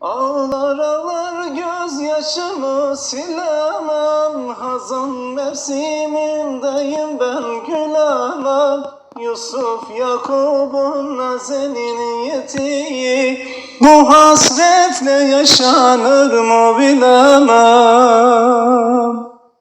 Ağlar ağlar gözyaşımı silemem. Hazan mevsimindeyim ben gülemem. Yusuf Yakup'un nazenin yetiği. Bu hasretle yaşanır mı bilemem.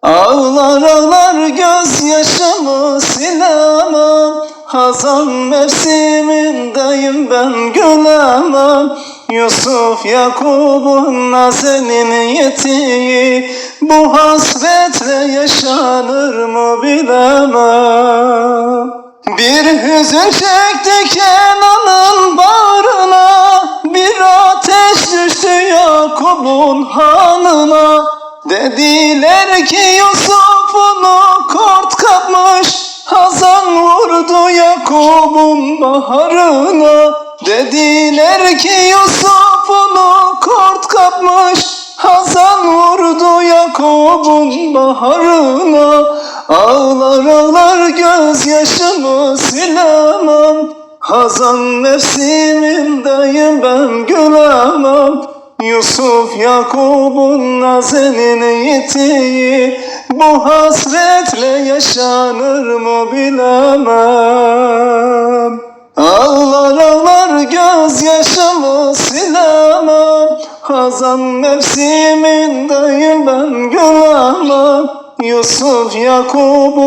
Ağlar ağlar gözyaşımı silemem. Hazan mevsimindeyim ben gülemem Yusuf Yakup'un nazenin yetiği Bu hasretle yaşanır mı bilemem. Bir hüzün çekti Kenan'ın bağrına Bir ateş düştü Yakup'un hanına. Dediler ki Yusuf'unu kort kapmış Hazan vurdu Yakup'un baharına Dediler ki Yusuf'unu kort kapmış Hazan vurdu Yakup'un baharına. Ağlar ağlar gözyaşımı silemem Hazan nefsimindeyim ben gülemem. Yusuf Yakup'un nazeninin yetiği Bu hasretle yaşanır mı bilemem Hazan mevsimindeyim ben gülemem Yusuf Yakup'un